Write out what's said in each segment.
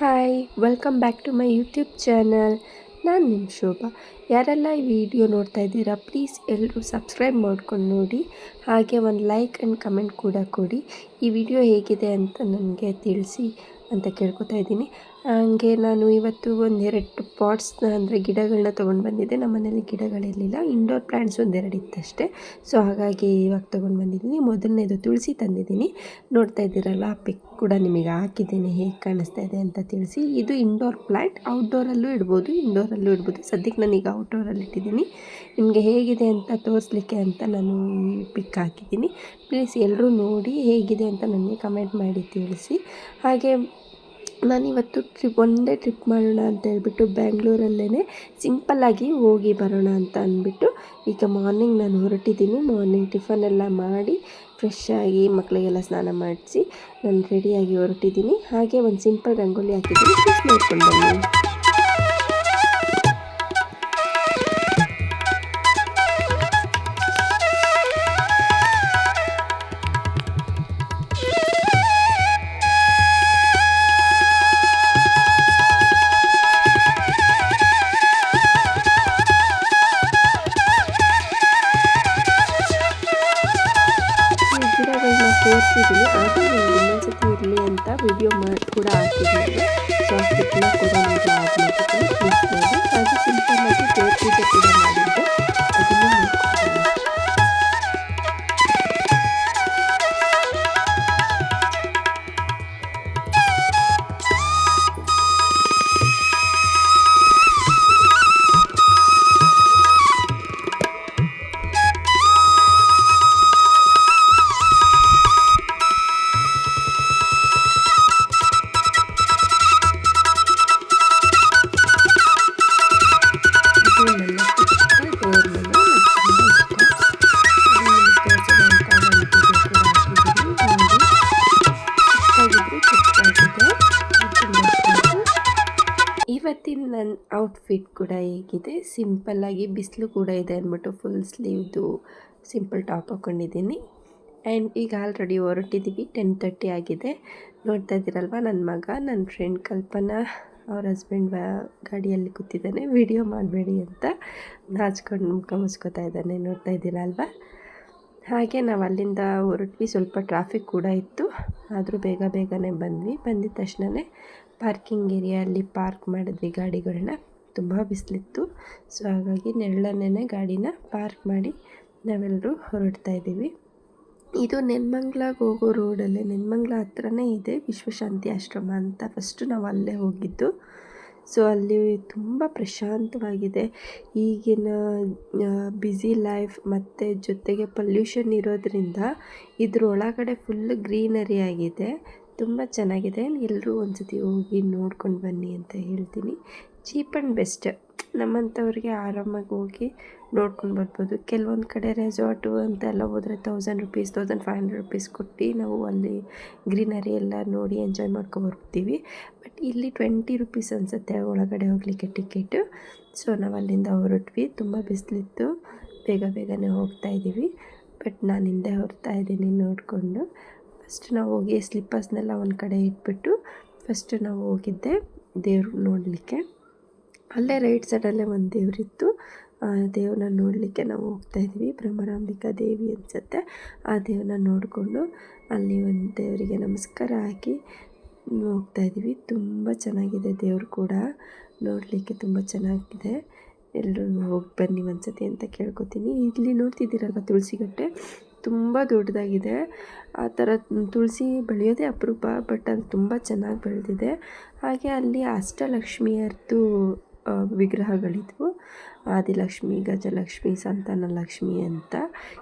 Hi welcome back to my YouTube channel ನಾನು ನಿಮ್ಮ ಶೋಭಾ. ಯಾರೆಲ್ಲ ಈ ವಿಡಿಯೋ ನೋಡ್ತಾ ಇದ್ದೀರಾ ಪ್ಲೀಸ್ ಎಲ್ಲರೂ ಸಬ್ಸ್ಕ್ರೈಬ್ ಮಾಡ್ಕೊಂಡು ನೋಡಿ. ಹಾಗೆ ಒಂದು ಲೈಕ್ ಆ್ಯಂಡ್ ಕಮೆಂಟ್ ಕೂಡ ಕೊಡಿ. ಈ ವಿಡಿಯೋ ಹೇಗಿದೆ ಅಂತ ನನಗೆ ತಿಳಿಸಿ ಅಂತ ಕೇಳ್ಕೊತಾ ಇದ್ದೀನಿ. ಹಾಗೆ ನಾನು ಇವತ್ತು ಒಂದೆರಡು ಪಾಟ್ಸ್, ಅಂದರೆ ಗಿಡಗಳನ್ನ ತೊಗೊಂಡು ಬಂದಿದ್ದೆ. ನಮ್ಮ ಮನೇಲಿ ಗಿಡಗಳಿರಲಿಲ್ಲ ಇಂಡೋರ್ ಪ್ಲ್ಯಾಂಟ್ಸ್ ಒಂದೆರಡು ಇತ್ತಷ್ಟೇ. ಸೊ ಹಾಗಾಗಿ ಇವಾಗ ತೊಗೊಂಡು ಬಂದಿದ್ದೀನಿ. ಮೊದಲನೇದು ತುಳಸಿ ತಂದಿದ್ದೀನಿ. ನೋಡ್ತಾ ಇದ್ದೀರಲ್ಲ ಪಿಕ್ ಕೂಡ ನಿಮಗೆ ಹಾಕಿದ್ದೀನಿ. ಹೇಗೆ ಕಾಣಿಸ್ತಾ ಇದೆ ಅಂತ ತಿಳಿಸಿ. ಇದು ಇಂಡೋರ್ ಪ್ಲ್ಯಾಂಟ್ ಔಟ್ಡೋರಲ್ಲೂ ಇಡ್ಬೋದು ಇಂಡೋರಲ್ಲೂ ಇಡ್ಬೋದು. ಸದ್ಯಕ್ಕೆ ನಾನೀಗ ಔಟ್ಡೋರಲ್ಲಿ ಇಟ್ಟಿದ್ದೀನಿ. ನಿಮಗೆ ಹೇಗಿದೆ ಅಂತ ತೋರಿಸ್ಲಿಕ್ಕೆ ಅಂತ ನಾನು ಪಿಕ್ ಹಾಕಿದ್ದೀನಿ. ಪ್ಲೀಸ್ ಎಲ್ಲರೂ ನೋಡಿ ಹೇಗಿದೆ ಅಂತ ನನಗೆ ಕಮೆಂಟ್ ಮಾಡಿ ತಿಳಿಸಿ. ಹಾಗೆ ನಾನಿವತ್ತು ಟ್ರಿಪ್ ಒಂದೇ ಟ್ರಿಪ್ ಮಾಡೋಣ ಅಂತ ಹೇಳ್ಬಿಟ್ಟು ಬ್ಯಾಂಗ್ಳೂರಲ್ಲೇ ಸಿಂಪಲ್ಲಾಗಿ ಹೋಗಿ ಬರೋಣ ಅಂತ ಅಂದ್ಬಿಟ್ಟು ಈಗ ಮಾರ್ನಿಂಗ್ ನಾನು ಹೊರಟಿದ್ದೀನಿ. ಮಾರ್ನಿಂಗ್ ಟಿಫನ್ ಎಲ್ಲ ಮಾಡಿ ಫ್ರೆಶ್ ಆಗಿ ಮಕ್ಕಳಿಗೆಲ್ಲ ಸ್ನಾನ ಮಾಡಿಸಿ ನಾನು ರೆಡಿಯಾಗಿ ಹೊರಟಿದ್ದೀನಿ. ಹಾಗೆ ಒಂದು ಸಿಂಪಲ್ ರಂಗೋಲಿ ಹಾಕಿದ್ದೀನಿ. ನೋಡ್ಕೊಂಡು ಬನ್ನಿ. ಕೂಡ ಹೇಗಿದೆ. ಸಿಂಪಲ್ಲಾಗಿ ಬಿಸಿಲು ಕೂಡ ಇದೆ ಅಂದ್ಬಿಟ್ಟು ಫುಲ್ ಸ್ಲೀವ್ದು ಸಿಂಪಲ್ ಟಾಪ್ ಹಾಕ್ಕೊಂಡಿದ್ದೀನಿ ಆ್ಯಂಡ್ ಈಗ ಆಲ್ರೆಡಿ ಹೊರಟಿದ್ದೀವಿ ಟೆನ್ ತರ್ಟಿ ಆಗಿದೆ. ನೋಡ್ತಾ ಇದ್ದೀರಲ್ವ ನನ್ನ ಮಗ? ನನ್ನ ಫ್ರೆಂಡ್ ಕಲ್ಪನಾ ಅವ್ರ ಹಸ್ಬೆಂಡ್ ಗಾಡಿಯಲ್ಲಿ ಕೂತಿದ್ದಾನೆ. ವಿಡಿಯೋ ಮಾಡಬೇಡಿ ಅಂತ ನಾಚ್ಕೊಂಡು ಮುಖ ಇದ್ದಾನೆ. ನೋಡ್ತಾ ಇದ್ದೀರಾ ಅಲ್ವಾ? ಹಾಗೆ ನಾವು ಅಲ್ಲಿಂದ ಹೊರಟ್ವಿ. ಸ್ವಲ್ಪ ಟ್ರಾಫಿಕ್ ಕೂಡ ಇತ್ತು. ಆದರೂ ಬೇಗ ಬೇಗನೆ ಬಂದ್ವಿ. ಬಂದಿದ ತಕ್ಷಣವೇ ಪಾರ್ಕಿಂಗ್ ಏರಿಯಲ್ಲಿ ಪಾರ್ಕ್ ಮಾಡಿದ್ವಿ ಗಾಡಿಗಳನ್ನ ತುಂಬ ಬಿಸಿಲಿತ್ತು. ಸೊ ಹಾಗಾಗಿ ನೆರಳನ್ನೇ ಗಾಡಿನ ಪಾರ್ಕ್ ಮಾಡಿ ನಾವೆಲ್ಲರೂ ಹೊರಡ್ತಾ ಇದ್ದೀವಿ. ಇದು ನೆನ್ಮಂಗ್ಲಾಗೆ ಹೋಗೋ ರೋಡಲ್ಲೇ, ನೆನ್ಮಂಗ್ಲ ಹತ್ರನೇ ಇದೆ ವಿಶ್ವಶಾಂತಿ ಆಶ್ರಮ ಅಂತ ಫಸ್ಟು ನಾವು ಅಲ್ಲೇ ಹೋಗಿದ್ದು. ಸೊ ಅಲ್ಲಿ ತುಂಬ ಪ್ರಶಾಂತವಾಗಿದೆ. ಈಗಿನ ಬ್ಯುಸಿ ಲೈಫ್ ಮತ್ತು ಜೊತೆಗೆ ಪಲ್ಯೂಷನ್ ಇರೋದರಿಂದ ಇದ್ರೊಳಗಡೆ ಫುಲ್ ಗ್ರೀನರಿ ಆಗಿದೆ. ತುಂಬ ಚೆನ್ನಾಗಿದೆ. ಎಲ್ಲರೂ ಒಂದು ಸತಿ ಹೋಗಿ ನೋಡ್ಕೊಂಡು ಬನ್ನಿ ಅಂತ ಹೇಳ್ತೀನಿ. Cheap and best. ನಮ್ಮಂಥವ್ರಿಗೆ ಆರಾಮಾಗಿ ಹೋಗಿ ನೋಡ್ಕೊಂಡು ಬರ್ಬೋದು. ಕೆಲವೊಂದು ಕಡೆ ರೆಸಾರ್ಟು ಅಂತೆಲ್ಲ ಹೋದರೆ thousand rupees thousand five hundred rupees ಕೊಟ್ಟು ನಾವು ಅಲ್ಲಿ ಗ್ರೀನರಿ ಎಲ್ಲ ನೋಡಿ ಎಂಜಾಯ್ ಮಾಡ್ಕೊಬರ್ತೀವಿ ಬಟ್ ಇಲ್ಲಿ ಟ್ವೆಂಟಿ ರುಪೀಸ್ ಅನಿಸುತ್ತೆ ಒಳಗಡೆ ಹೋಗಲಿಕ್ಕೆ ಟಿಕೆಟು ಸೊ ನಾವು ಅಲ್ಲಿಂದ ಹೊರಟ್ವಿ. ತುಂಬ ಬಿಸಿಲಿತ್ತು. ಬೇಗ ಬೇಗನೆ ಹೋಗ್ತಾ ಇದ್ದೀವಿ ಬಟ್ ನಾನು ಹಿಂದೆ ಹೊರ್ತಾ ಇದ್ದೀನಿ ನೋಡಿಕೊಂಡು. ಫಸ್ಟ್ ನಾವು ಹೋಗಿ ಸ್ಲಿಪ್ಪರ್ಸ್ನೆಲ್ಲ ಒಂದು ಕಡೆ ಇಟ್ಬಿಟ್ಟು ಫಸ್ಟ್ ನಾವು ಹೋಗಿದ್ದೆ ದೇವ್ರು ನೋಡಲಿಕ್ಕೆ. ಅಲ್ಲೇ ರೈಟ್ ಸೈಡಲ್ಲೇ ಒಂದು ದೇವರಿತ್ತು. ದೇವ್ರನ್ನ ನೋಡಲಿಕ್ಕೆ ನಾವು ಹೋಗ್ತಾ ಇದ್ವಿ. ಬ್ರಹ್ಮರಾಂಬಿಕಾ ದೇವಿ ಅನಿಸುತ್ತೆ. ಆ ದೇವ್ರನ್ನ ನೋಡಿಕೊಂಡು ಅಲ್ಲಿ ಒಂದು ದೇವರಿಗೆ ನಮಸ್ಕಾರ ಹಾಕಿ ಹೋಗ್ತಾ ಇದ್ವಿ. ತುಂಬ ಚೆನ್ನಾಗಿದೆ ದೇವರು ಕೂಡ. ನೋಡಲಿಕ್ಕೆ ತುಂಬ ಚೆನ್ನಾಗಿದೆ. ಎಲ್ಲರೂ ಹೋಗಿ ಬನ್ನಿ ಒಂದ್ಸತಿ ಅಂತ ಕೇಳ್ಕೊತೀನಿ. ಇಲ್ಲಿ ನೋಡ್ತಿದ್ದೀರಲ್ವ ತುಳಸಿಗಟ್ಟೆ? ತುಂಬ ದೊಡ್ಡದಾಗಿದೆ. ಆ ಥರ ತುಳಸಿ ಬೆಳೆಯೋದೇ ಅಪರೂಪ, ಬಟ್ ಅದು ತುಂಬ ಚೆನ್ನಾಗಿ ಬೆಳೆದಿದೆ. ಹಾಗೆ ಅಲ್ಲಿ ಅಷ್ಟಲಕ್ಷ್ಮಿಯರ್ದು ವಿಗ್ರಹಗಳಿದ್ವು. ಆದಿಲಕ್ಷ್ಮಿ, ಗಜಲಕ್ಷ್ಮಿ ಸಂತಾನ ಲಕ್ಷ್ಮಿ ಅಂತ.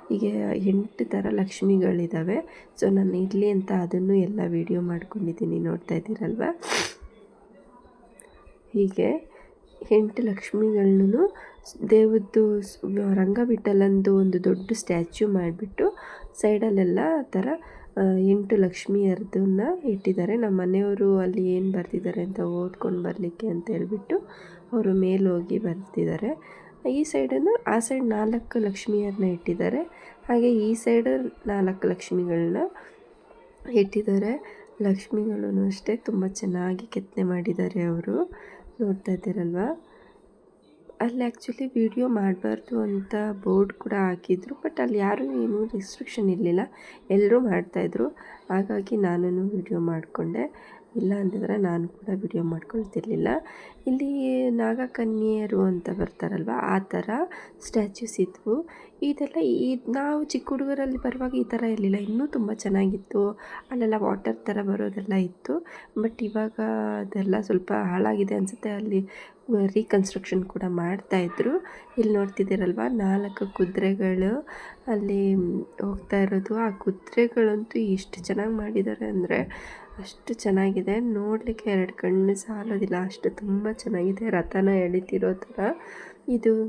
ಹೀಗೆ ಎಂಟು ಥರ ಲಕ್ಷ್ಮಿಗಳಿದ್ದಾವೆ ಸೊ ನಾನು ಇರಲಿ ಅಂತ ಅದನ್ನು ಎಲ್ಲ ವೀಡಿಯೋ ಮಾಡ್ಕೊಂಡಿದ್ದೀನಿ. ನೋಡ್ತಾ ಇದ್ದೀರಲ್ವ? ಹೀಗೆ ಎಂಟು ಲಕ್ಷ್ಮಿಗಳನ್ನೂ ದೇವದ್ದು ರಂಗವಿಟ್ಟಲಂದು ಒಂದು ದೊಡ್ಡ ಸ್ಟ್ಯಾಚ್ಯೂ ಮಾಡಿಬಿಟ್ಟು ಸೈಡಲ್ಲೆಲ್ಲ ಥರ ಎಂಟು ಲಕ್ಷ್ಮಿಯರ್ದನ್ನ ಇಟ್ಟಿದ್ದಾರೆ. ನಮ್ಮ ಮನೆಯವರು ಅಲ್ಲಿ ಏನು ಬರ್ತಿದ್ದಾರೆ ಅಂತ ಓದ್ಕೊಂಡು ಬರಲಿಕ್ಕೆ ಅಂತ ಹೇಳ್ಬಿಟ್ಟು ಅವರು ಮೇಲೋಗಿ ಬರ್ತಿದ್ದಾರೆ. ಈ ಸೈಡನ್ನು ಆ ಸೈಡ್ ನಾಲ್ಕು ಲಕ್ಷ್ಮಿಯರನ್ನ ಇಟ್ಟಿದ್ದಾರೆ. ಹಾಗೆ ಈ ಸೈಡ್ ನಾಲ್ಕು ಲಕ್ಷ್ಮಿಗಳನ್ನ ಇಟ್ಟಿದ್ದಾರೆ. ಲಕ್ಷ್ಮಿಗಳೂ ಅಷ್ಟೇ ತುಂಬ ಚೆನ್ನಾಗಿ ಕೆತ್ತನೆ ಮಾಡಿದ್ದಾರೆ ಅವರು. ನೋಡ್ತಾ ಇದ್ದೀರಲ್ವಾ? ಅಲ್ಲಿ ಆ್ಯಕ್ಚುಲಿ ವಿಡಿಯೋ ಮಾಡಬಾರ್ದು ಅಂತ ಬೋರ್ಡ್ ಕೂಡ ಹಾಕಿದ್ರು ಬಟ್ ಅಲ್ಲಿ ಯಾರೂ ಏನೂ ರಿಸ್ಟ್ರಿಕ್ಷನ್ ಇರಲಿಲ್ಲ. ಎಲ್ಲರೂ ಮಾಡ್ತಾಯಿದ್ರು ಹಾಗಾಗಿ ನಾನು ವಿಡಿಯೋ ಮಾಡಿಕೊಂಡೆ. ಇಲ್ಲ ಅಂತಿದ್ರೆ ನಾನು ಕೂಡ ವಿಡಿಯೋ ಮಾಡ್ಕೊಳ್ತಿರ್ಲಿಲ್ಲ. ಇಲ್ಲಿ ನಾಗಕನ್ಯೆಯರು ಅಂತ ಬರ್ತಾರಲ್ವ, ಆ ಥರ ಸ್ಟ್ಯಾಚ್ಯೂಸ್ ಇದ್ವು. ಇದೆಲ್ಲ ಈ ನಾವು ಚಿಕ್ಕ ಹುಡುಗರಲ್ಲಿ ಬರುವಾಗ ಈ ಥರ ಇರಲಿಲ್ಲ. ಇನ್ನೂ ತುಂಬ ಚೆನ್ನಾಗಿತ್ತು. ಅಲ್ಲೆಲ್ಲ ವಾಟರ್ ಥರ ಬರೋದೆಲ್ಲ ಇತ್ತು. ಬಟ್ ಇವಾಗ ಅದೆಲ್ಲ ಸ್ವಲ್ಪ ಹಾಳಾಗಿದೆ ಅನಿಸುತ್ತೆ. ಅಲ್ಲಿ ರೀಕನ್ಸ್ಟ್ರಕ್ಷನ್ ಕೂಡ ಮಾಡ್ತಾಯಿದ್ರು ಇಲ್ಲಿ ನೋಡ್ತಿದ್ದೀರಲ್ವ, ನಾಲ್ಕು ಕುದುರೆಗಳು ಅಲ್ಲಿ ಹೋಗ್ತಾ ಇರೋದು. ಆ ಕುದುರೆಗಳಂತೂ ಎಷ್ಟು ಚೆನ್ನಾಗಿ ಮಾಡಿದ್ದಾರೆ ಅಂದರೆ ಅಷ್ಟು ಚೆನ್ನಾಗಿದೆ. ನೋಡಲಿಕ್ಕೆ ಎರಡು ಕಣ್ಣು ಸಾಲೋದಿಲ್ಲ. ಅಷ್ಟು ತುಂಬ ಚೆನ್ನಾಗಿದೆ. ರಥನ ಎಳಿತಿರೋ ಥರ. ಇದು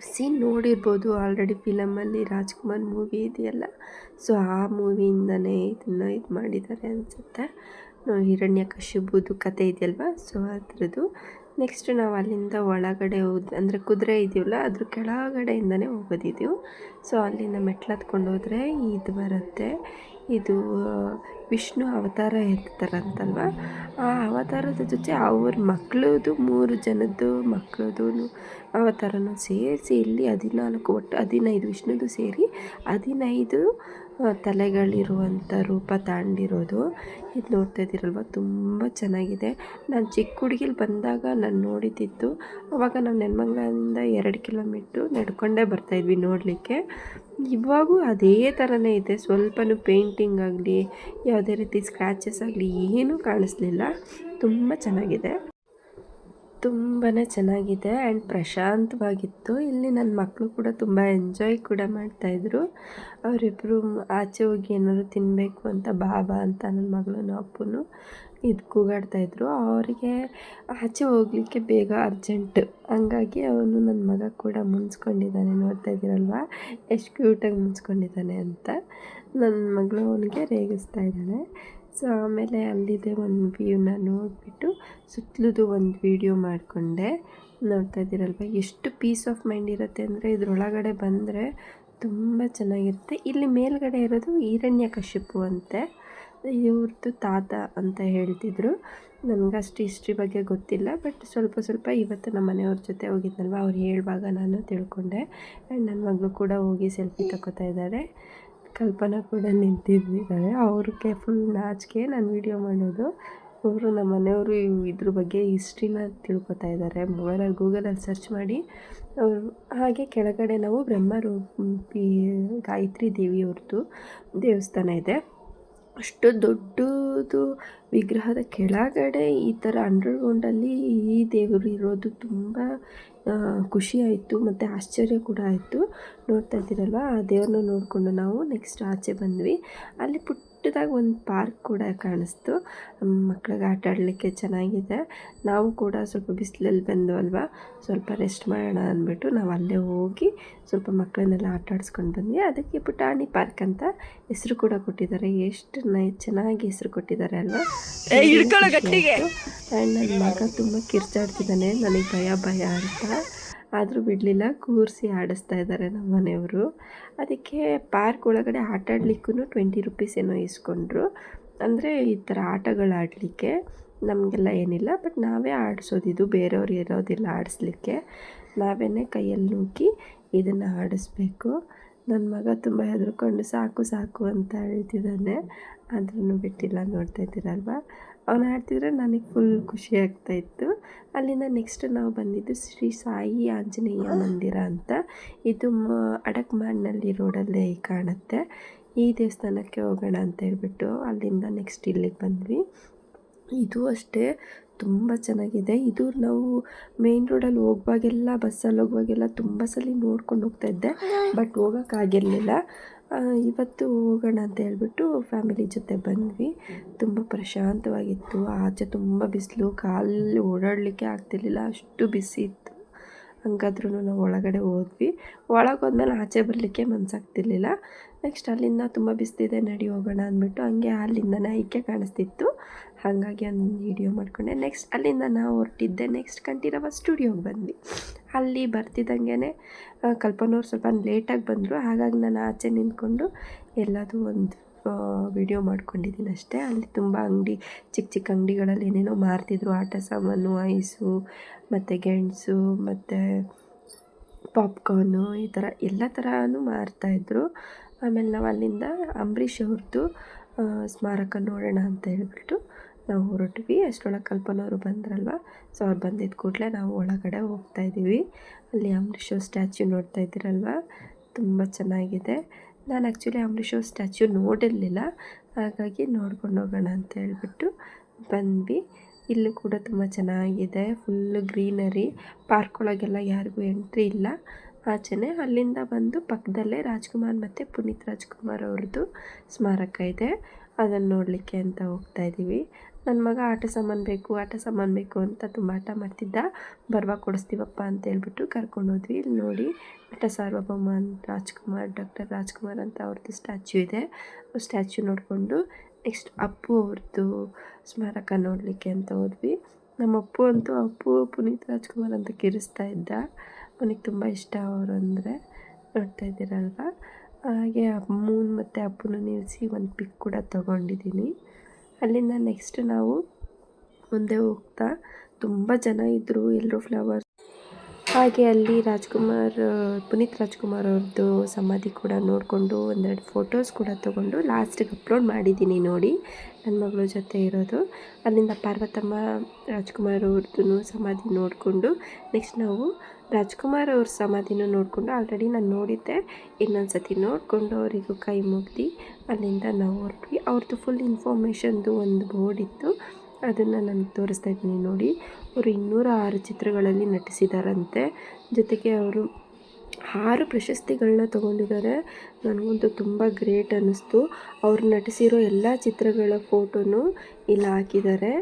ಸೀನ್ ನೋಡಿರ್ಬೋದು. ಆಲ್ರೆಡಿ ಫಿಲಮಲ್ಲಿ ರಾಜ್ಕುಮಾರ್ ಮೂವಿ ಇದೆಯಲ್ಲ. ಸೊ, ಆ ಮೂವಿಯಿಂದನೇ ಇದನ್ನು ಇದು ಮಾಡಿದ್ದಾರೆ ಅನಿಸುತ್ತೆ. ಹಿರಣ್ಯ ಕಶುಬುದು ಕತೆ ಇದೆಯಲ್ವ? ಸೊ, ಅದರದ್ದು. ನೆಕ್ಸ್ಟ್ ನಾವು ಅಲ್ಲಿಂದ ಒಳಗಡೆ ಹೋದ್, ಅಂದರೆ ಕುದುರೆ ಇದೆಯಲ್ಲ, ಅದ್ರ ಕೆಳಗಡೆಯಿಂದನೇ ಹೋಗೋದಿದೆವು. ಸೊ, ಅಲ್ಲಿಂದ ಮೆಟ್ಲು ಹತ್ಕೊಂಡು ಹೋದರೆ ಇದು ಬರುತ್ತೆ. ಇದು ವಿಷ್ಣು ಅವತಾರ ಎತ್ತಾರಂತಲ್ವ? ಆ ಅವತಾರದ ಜೊತೆ ಅವ್ರ ಮಕ್ಕಳದು ಮೂರು ಜನದ್ದು ಮಕ್ಕಳದು ಅವತಾರನೂ ಸೇರಿಸಿ ಇಲ್ಲಿ ಹದಿನಾಲ್ಕು ಒಟ್ಟು ಹದಿನೈದು ವಿಷ್ಣುದು ಸೇರಿ ಹದಿನೈದು ತಲೆಗಳಿರುವಂಥ ರೂಪ ತಾಂಡಿರೋದು. ಇದು ನೋಡ್ತಾ ಇದ್ದೀರಲ್ವ? ತುಂಬ ಚೆನ್ನಾಗಿದೆ. ನಾನು ಚಿಕ್ಕ ಹುಡುಗಿಲಿ ಬಂದಾಗ ನಾನು ನೋಡಿದ್ದಿತ್ತು ಅವಾಗ ನಾವು ನೆನ್ಮಂಗ್ಲದಿಂದ ಎರಡು ಕಿಲೋಮೀಟ್ರು ನಡ್ಕೊಂಡೇ ಬರ್ತಾಯಿದ್ವಿ ನೋಡಲಿಕ್ಕೆ. ಇವಾಗೂ ಅದೇ ಥರನೇ ಇದೆ. ಸ್ವಲ್ಪನೂ ಪೇಂಟಿಂಗ್ ಆಗಲಿ, ಯಾವುದೇ ರೀತಿ ಸ್ಕ್ರ್ಯಾಚಸ್ ಆಗಲಿ ಏನೂ ಕಾಣಿಸ್ಲಿಲ್ಲ. ತುಂಬ ಚೆನ್ನಾಗಿದೆ. ತುಂಬಾ ಚೆನ್ನಾಗಿದೆ ಆ್ಯಂಡ್ ಪ್ರಶಾಂತವಾಗಿತ್ತು. ಇಲ್ಲಿ ನನ್ನ ಮಕ್ಕಳು ಕೂಡ ತುಂಬ ಎಂಜಾಯ್ ಕೂಡ ಮಾಡ್ತಾಯಿದ್ರು ಅವರಿಬ್ಬರು ಆಚೆ ಹೋಗಿ ಏನಾದ್ರು ತಿನ್ನಬೇಕು ಅಂತ ಬಾಬಾ ಅಂತ ನನ್ನ ಮಗಳನ್ನು ಅಪ್ಪನು ಇದು ಕೂಗಾಡ್ತಾಯಿದ್ರು ಅವರಿಗೆ ಆಚೆ ಹೋಗಲಿಕ್ಕೆ ಬೇಗ ಅರ್ಜೆಂಟ್ ಹಂಗಾಗಿ ಅವನು ನನ್ನ ಮಗ ಕೂಡ ಮುನ್ಸ್ಕೊಂಡಿದ್ದಾನೆ. ನೋಡ್ತಾ ಇದ್ದೀರಲ್ವ? ಎಷ್ಟು ಕ್ಯೂಟಾಗಿ ಮುನ್ಸ್ಕೊಂಡಿದ್ದಾನೆ ಅಂತ. ನನ್ನ ಮಗಳು ಅವನಿಗೆ ರೇಗಿಸ್ತಾ ಇದ್ದಾಳೆ. ಸೊ ಆಮೇಲೆ ಅಲ್ಲಿದೆ ಒಂದು ವ್ಯೂನ ನೋಡಿಬಿಟ್ಟು ಸುತ್ತಲೂ ಒಂದು ವಿಡಿಯೋ ಮಾಡಿಕೊಂಡೆ. ನೋಡ್ತಾ ಇದ್ದೀರಲ್ವ? ಎಷ್ಟು ಪೀಸ್ ಆಫ್ ಮೈಂಡ್ ಇರುತ್ತೆ ಅಂದರೆ ಇದರೊಳಗಡೆ ಬಂದರೆ ತುಂಬ ಚೆನ್ನಾಗಿರುತ್ತೆ. ಇಲ್ಲಿ ಮೇಲ್ಗಡೆ ಇರೋದು ಈರಣ್ಯ ಕಶಿಪು ಅಂತೆ. ಇವ್ರದ್ದು ತಾತ ಅಂತ ಹೇಳ್ತಿದ್ರು. ನನಗಷ್ಟು ಹಿಸ್ಟ್ರಿ ಬಗ್ಗೆ ಗೊತ್ತಿಲ್ಲ ಬಟ್ ಸ್ವಲ್ಪ ಸ್ವಲ್ಪ ಇವತ್ತು ನಮ್ಮ ಮನೆಯವ್ರ ಜೊತೆ ಹೋಗಿದ್ನಲ್ವ? ಅವ್ರು ಹೇಳುವಾಗ ನಾನು ತಿಳ್ಕೊಂಡೆ. ಆ್ಯಂಡ್ ನನ್ನ ಮಗಳು ಕೂಡ ಹೋಗಿ ಸೆಲ್ಫಿ ತಗೋತಾ ಇದ್ದಾರೆ. ಕಲ್ಪನಾ ಕೂಡ ನಿಂತಿದ್ದಾರೆ. ಅವ್ರಿಗೆ ಫುಲ್ ನಾಚಿಕೆ, ನಾನು ವೀಡಿಯೋ ಮಾಡೋದು. ಅವರು ನಮ್ಮ ಮನೆಯವರು ಇದ್ರ ಬಗ್ಗೆ ಹಿಸ್ಟ್ರಿನ ತಿಳ್ಕೊತಾ ಇದ್ದಾರೆ. ಮೊಬೈಲಲ್ಲಿ ಗೂಗಲಲ್ಲಿ ಸರ್ಚ್ ಮಾಡಿ. ಅವರು ಹಾಗೆ ಕೆಳಗಡೆ ನಾವು ಬ್ರಹ್ಮರೂಪಿ, ಗಾಯತ್ರಿ ದೇವಿಯವ್ರದ್ದು ದೇವಸ್ಥಾನ ಇದೆ. ಅಷ್ಟು ದೊಡ್ಡದು ವಿಗ್ರಹದ ಕೆಳಗಡೆ ಈ ಥರ ಅಂಡರ್ಗ್ರೌಂಡಲ್ಲಿ ಈ ದೇವರು ಇರೋದು ತುಂಬ ಖುಷಿ ಆಯಿತು ಮತ್ತು ಆಶ್ಚರ್ಯ ಕೂಡ ಆಯಿತು. ನೋಡ್ತಾ ಇದ್ದೀರಲ್ವ? ಆ ದೇವ್ರನ್ನ ನೋಡಿಕೊಂಡು ನಾವು ನೆಕ್ಸ್ಟ್ ಆಚೆ ಬಂದ್ವಿ. ಅಲ್ಲಿ ಪುಟ್ಟ ಪುಟ್ಟದಾಗಿ ಒಂದು ಪಾರ್ಕ್ ಕೂಡ ಕಾಣಿಸ್ತು. ಮಕ್ಳಿಗೆ ಆಟ ಆಡಲಿಕ್ಕೆ ಚೆನ್ನಾಗಿದೆ. ನಾವು ಕೂಡ ಸ್ವಲ್ಪ ಬಿಸಿಲಲ್ಲಿ ಅಲ್ವಾ. ಸ್ವಲ್ಪ ರೆಸ್ಟ್ ಮಾಡೋಣ ಅಂದ್ಬಿಟ್ಟು ನಾವು ಅಲ್ಲೇ ಹೋಗಿ ಸ್ವಲ್ಪ ಮಕ್ಕಳನ್ನೆಲ್ಲ ಆಟ ಆಡಿಸ್ಕೊಂಡು ಬಂದ್ವಿ. ಅದಕ್ಕೆ ಪುಟಾಣಿ ಪಾರ್ಕ್ ಅಂತ ಹೆಸರು ಕೂಡ ಕೊಟ್ಟಿದ್ದಾರೆ. ಎಷ್ಟು ನೈ ಚೆನ್ನಾಗಿ ಹೆಸರು ಕೊಟ್ಟಿದ್ದಾರೆ ಅಲ್ವಾ? ಆ್ಯಂಡ್ ನನ್ನ ಮಗ ತುಂಬ ಕಿರ್ಚಾಡ್ತಿದ್ದಾನೆ. ನನಗೆ ಭಯ ಭಯ ಅಂತ. ಆದರೂ ಬಿಡಲಿಲ್ಲ, ಕೂರಿಸಿ ಆಡಿಸ್ತಾ ಇದ್ದಾರೆ ನಮ್ಮ ಮನೆಯವರು. ಅದಕ್ಕೆ ಪಾರ್ಕ್ ಒಳಗಡೆ ಆಟ ಆಡಲಿಕ್ಕೂ ಟ್ವೆಂಟಿ ರುಪೀಸ್ ಏನೋ ಇಸ್ಕೊಂಡ್ರು. ಅಂದರೆ ಈ ಥರ ಆಟಗಳು ಆಡಲಿಕ್ಕೆ ನಮಗೆಲ್ಲ ಏನಿಲ್ಲ ಬಟ್ ನಾವೇ ಆಡಿಸೋದಿದು ಬೇರೆಯವ್ರು ಇರೋದಿಲ್ಲ ಆಡಿಸ್ಲಿಕ್ಕೆ. ನಾವೇ ಕೈಯಲ್ಲಿ ನೂಕಿ ಇದನ್ನು ಆಡಿಸ್ಬೇಕು. ನನ್ನ ಮಗ ತುಂಬ ಹೆದರ್ಕೊಂಡು ಸಾಕು ಸಾಕು ಅಂತ ಹೇಳ್ತಿದ್ದಾನೆ. ಆದ್ರೂ ಬಿಟ್ಟಿಲ್ಲ, ನೋಡ್ತಾ ಇದ್ದೀರಲ್ವ? ಅವನು ಆಡ್ತಿದ್ರೆ ನನಗೆ ಫುಲ್ ಖುಷಿ ಆಗ್ತಾಯಿತ್ತು ಅಲ್ಲಿಂದ ನೆಕ್ಸ್ಟ್ ನಾವು ಬಂದಿದ್ದು ಶ್ರೀ ಸಾಯಿ ಆಂಜನೇಯ ಮಂದಿರ ಅಂತ. ಇದು ಅಡಕ್ಮಾಡ್ನಲ್ಲಿ ರೋಡಲ್ಲೇ ಕಾಣುತ್ತೆ. ಈ ದೇವಸ್ಥಾನಕ್ಕೆ ಹೋಗೋಣ ಅಂತ ಹೇಳ್ಬಿಟ್ಟು ಅಲ್ಲಿಂದ ನೆಕ್ಸ್ಟ್ ಇಲ್ಲಿಗೆ ಬಂದ್ವಿ. ಇದು ಅಷ್ಟೇ ತುಂಬ ಚೆನ್ನಾಗಿದೆ. ಇದು ನಾವು ಮೇನ್ ರೋಡಲ್ಲಿ ಹೋಗುವಾಗೆಲ್ಲ ಬಸ್ಸಲ್ಲಿ ಹೋಗುವಾಗೆಲ್ಲ ತುಂಬ ಸಲ ನೋಡ್ಕೊಂಡು ಹೋಗ್ತಾ ಇದ್ದೆ. ಬಟ್ ಹೋಗೋಕ್ಕಾಗಿರಲಿಲ್ಲ ಇವತ್ತು ಹೋಗೋಣ ಅಂತ ಹೇಳ್ಬಿಟ್ಟು ಫ್ಯಾಮಿಲಿ ಜೊತೆ ಬಂದ್ವಿ. ತುಂಬ ಪ್ರಶಾಂತವಾಗಿತ್ತು. ಆಚೆ ತುಂಬ ಬಿಸಿಲು. ಕಾಲಲ್ಲಿ ಓಡಾಡಲಿಕ್ಕೆ ಆಗ್ತಿರ್ಲಿಲ್ಲ. ಅಷ್ಟು ಬಿಸಿ ಇತ್ತು. ಹಂಗಾದ್ರೂ ನಾವು ಒಳಗಡೆ ಹೋದ್ವಿ. ಒಳಗೆ ಹೋದ್ಮೇಲೆ ಆಚೆ ಬರಲಿಕ್ಕೆ ಮನಸ್ಸಾಗ್ತಿರ್ಲಿಲ್ಲ ನೆಕ್ಸ್ಟ್ ಅಲ್ಲಿಂದ ತುಂಬ ಬಿಸಿಲಿದೆ, ನಡಿ ಹೋಗೋಣ ಅಂದ್ಬಿಟ್ಟು ಹಂಗೆ ಅಲ್ಲಿಂದ ನೈಕೆ ಕಾಣಿಸ್ತಿತ್ತು. ಹಾಗಾಗಿ ಒಂದು ವೀಡಿಯೋ ಮಾಡಿಕೊಂಡೆ. ನೆಕ್ಸ್ಟ್ ಅಲ್ಲಿಂದ ನಾವು ಹೊರಟಿದ್ದೆ. ನೆಕ್ಸ್ಟ್ ಕಂಠೀರವ ಸ್ಟುಡಿಯೋಗೆ ಬಂದ್ವಿ. ಅಲ್ಲಿ ಬರ್ತಿದ್ದಂಗೆ ಕಲ್ಪನವ್ರು ಸ್ವಲ್ಪ ಲೇಟಾಗಿ ಬಂದರು. ಹಾಗಾಗಿ ನಾನು ಆಚೆ ನಿಂತ್ಕೊಂಡು ಎಲ್ಲದೂ ಒಂದು ವಿಡಿಯೋ ಮಾಡ್ಕೊಂಡಿದ್ದೀನಿ ಅಷ್ಟೇ. ಅಲ್ಲಿ ತುಂಬ ಅಂಗಡಿ ಚಿಕ್ಕ ಚಿಕ್ಕ ಅಂಗಡಿಗಳಲ್ಲಿ ಏನೇನೋ ಮಾರ್ತಿದ್ರು. ಆಟ ಸಾಮಾನು, ಐಸು, ಮತ್ತು ಗೆಣಸು, ಮತ್ತು ಪಾಪ್ಕಾರ್ನು ಈ ಥರ ಎಲ್ಲ ಥರನೂ ಮಾರ್ತಾಯಿದ್ರು ಆಮೇಲೆ ನಾವು ಅಲ್ಲಿಂದ ಅಂಬರೀಷ್ ಅವ್ರದ್ದು ಸ್ಮಾರಕ ನೋಡೋಣ ಅಂತ ಹೇಳ್ಬಿಟ್ಟು ನಾವು ಹೊರಟ್ವಿ. ಅಷ್ಟರೊಳಗೆ ಕಲ್ಪನವರು ಬಂದ್ರಲ್ವ? ಸೊ ಅವ್ರು ಬಂದಿದ್ದ ಕೂಡಲೇ ನಾವು ಒಳಗಡೆ ಹೋಗ್ತಾ ಇದ್ದೀವಿ ಅಲ್ಲಿ ಅಮೃಷೋ ಸ್ಟ್ಯಾಚ್ಯೂ ನೋಡ್ತಾ ಇದ್ದೀರಲ್ವ? ತುಂಬ ಚೆನ್ನಾಗಿದೆ. ನಾನು ಆ್ಯಕ್ಚುಲಿ ಅಮೃಷೋ ಸ್ಟ್ಯಾಚ್ಯೂ ನೋಡಿರಲಿಲ್ಲ. ಹಾಗಾಗಿ ನೋಡ್ಕೊಂಡು ಹೋಗೋಣ ಅಂತ ಹೇಳ್ಬಿಟ್ಟು ಬಂದ್ವಿ. ಇಲ್ಲೂ ಕೂಡ ತುಂಬ ಚೆನ್ನಾಗಿದೆ. Full greenery. ಪಾರ್ಕ್ ಒಳಗೆಲ್ಲ ಯಾರಿಗೂ ಎಂಟ್ರಿ ಇಲ್ಲ. ಆಚೆನೆ ಅಲ್ಲಿಂದ ಬಂದು ಪಕ್ಕದಲ್ಲೇ ರಾಜ್ಕುಮಾರ್ ಮತ್ತು ಪುನೀತ್ ರಾಜ್ಕುಮಾರ್ ಅವ್ರದ್ದು ಸ್ಮಾರಕ ಇದೆ. ಅದನ್ನು ನೋಡಲಿಕ್ಕೆ ಅಂತ ಹೋಗ್ತಾ ಇದ್ದೀವಿ ನನ್ನ ಮಗ ಆಟ ಸಾಮಾನು ಬೇಕು, ಆಟ ಸಾಮಾನು ಬೇಕು ಅಂತ ತುಂಬ ಆಟ ಮಾಡ್ತಿದ್ದ. ಬರುವ ಕೊಡಿಸ್ತೀವಪ್ಪ ಅಂತ ಹೇಳ್ಬಿಟ್ಟು ಕರ್ಕೊಂಡು ಹೋದ್ವಿ. ಇಲ್ಲಿ ನೋಡಿ, ನಟ ಸಾರ್ವಭೌಮ ರಾಜ್ಕುಮಾರ್, ಡಾಕ್ಟರ್ ರಾಜ್ಕುಮಾರ್ ಅಂತ ಅವ್ರದ್ದು ಸ್ಟ್ಯಾಚ್ಯೂ ಇದೆ. ಸ್ಟ್ಯಾಚ್ಯೂ ನೋಡಿಕೊಂಡು ನೆಕ್ಸ್ಟ್ ಅಪ್ಪು ಅವ್ರದ್ದು ಸ್ಮಾರಕ ನೋಡಲಿಕ್ಕೆ ಅಂತ ಹೋದ್ವಿ. ನಮ್ಮ ಅಪ್ಪು ಅಂತೂ, ಅಪ್ಪು ಪುನೀತ್ ರಾಜ್ಕುಮಾರ್ ಅಂತ ಕಿರಿಸ್ತಾ ಇದ್ದ. ಅವನಿಗೆ ತುಂಬ ಇಷ್ಟ ಅವರು ಅಂದರೆ ನೋಡ್ತಾ ಇದ್ದೀರಲ್ವ? ಹಾಗೆ ಅಮ್ಮನ ಮತ್ತು ಅಪ್ಪನ ನಿಲ್ಲಿಸಿ ಒಂದು ಪಿಕ್ ಕೂಡ ತೊಗೊಂಡಿದ್ದೀನಿ. ಅಲ್ಲಿಂದ ನೆಕ್ಸ್ಟ್ ನಾವು ಮುಂದೆ ಹೋಗ್ತಾ ತುಂಬ ಜನ ಇದ್ದರು ಎಲ್ಲರೂ ಫ್ಲವರ್ಸ್ ಹಾಗೆ ಅಲ್ಲಿ ರಾಜ್ಕುಮಾರ್, ಪುನೀತ್ ರಾಜ್ಕುಮಾರ್ ಅವ್ರದ್ದು ಸಮಾಧಿ ಕೂಡ ನೋಡಿಕೊಂಡು ಒಂದೆರಡು ಫೋಟೋಸ್ ಕೂಡ ತೊಗೊಂಡು ಲಾಸ್ಟಿಗೆ ಅಪ್ಲೋಡ್ ಮಾಡಿದ್ದೀನಿ ನೋಡಿ ನನ್ನ ಮಗಳ ಜೊತೆ ಇರೋದು. ಅಲ್ಲಿಂದ ಪಾರ್ವತಮ್ಮ ರಾಜ್ಕುಮಾರ್ ಅವ್ರದ್ದು ಸಮಾಧಿ ನೋಡಿಕೊಂಡು ನೆಕ್ಸ್ಟ್ ನಾವು ರಾಜ್ಕುಮಾರ್ ಅವ್ರ ಸಮಾಧಿನೂ ನೋಡಿಕೊಂಡು ಆಲ್ರೆಡಿ ನಾನು ನೋಡಿದ್ದೆ. ಇನ್ನೊಂದು ಸತಿ ನೋಡಿಕೊಂಡು ಅವರಿಗೂ ಕೈ ಮುಗ್ದು ಅಲ್ಲಿಂದ ನಾವು ಹೊರಟ್ವಿ. ಅವ್ರದ್ದು ಫುಲ್ ಇನ್ಫಾರ್ಮೇಷನ್ದು ಒಂದು ಬೋರ್ಡ್ ಇತ್ತು. ಅದನ್ನು ನಾನು ತೋರಿಸ್ತಾ ಇದ್ದೀನಿ ನೋಡಿ. ಅವರು ಇನ್ನೂರ ಆರು ಚಿತ್ರಗಳಲ್ಲಿ ನಟಿಸಿದಾರಂತೆ. ಜೊತೆಗೆ ಅವರು ಆರು ಪ್ರಶಸ್ತಿಗಳನ್ನ ತೊಗೊಂಡಿದ್ದಾರೆ ನನಗಂತೂ ತುಂಬ ಗ್ರೇಟ್ ಅನ್ನಿಸ್ತು ಅವ್ರು ನಟಿಸಿರೋ ಎಲ್ಲ ಚಿತ್ರಗಳ ಫೋಟೋನು ಇಲ್ಲಿ ಹಾಕಿದ್ದಾರೆ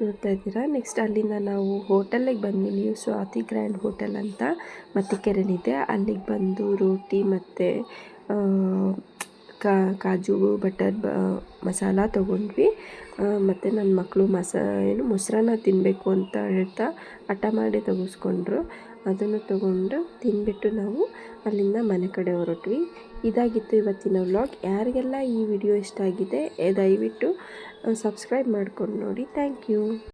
ನೋಡ್ತಾ ಇದ್ದೀರಾ? ನೆಕ್ಸ್ಟ್ ಅಲ್ಲಿಂದ ನಾವು ಹೋಟೆಲಿಗೆ ಬಂದ್ವಿ. ನೀವು ಸ್ವಾತಿ ಗ್ರ್ಯಾಂಡ್ ಹೋಟೆಲ್ ಅಂತ ಮತ್ತಿಕೆರೆಯಲ್ಲಿದೆ ಅಲ್ಲಿಗೆ ಬಂದು ರೋಟಿ ಮತ್ತು ಕಾಜು, ಬಟರ್, ಬ, ಮಸಾಲ ತೊಗೊಂಡ್ವಿ. ಮತ್ತು ನನ್ನ ಮಕ್ಕಳು ಮಸಾ, ಏನು ಮೊಸರನ್ನ ತಿನ್ನಬೇಕು ಅಂತ ಹೇಳ್ತಾ ಹಠ ಮಾಡಿ ತೆಗೆಸ್ಕೊಂಡ್ರು. ಅದನ್ನು ತೊಗೊಂಡು ತಿನ್ಬಿಟ್ಟು ನಾವು ಅಲ್ಲಿಂದ ಮನೆ ಕಡೆ ಹೊರಟ್ವಿ. ಇದಾಗಿತ್ತು ಇವತ್ತಿನ ವ್ಲಾಗ್ ಯಾರಿಗೆಲ್ಲ ಈ ವಿಡಿಯೋ ಇಷ್ಟ ಆಗಿದೆ, ದಯವಿಟ್ಟು ಸಬ್ಸ್ಕ್ರೈಬ್ ಮಾಡ್ಕೊಂಡು ನೋಡಿ. Thank you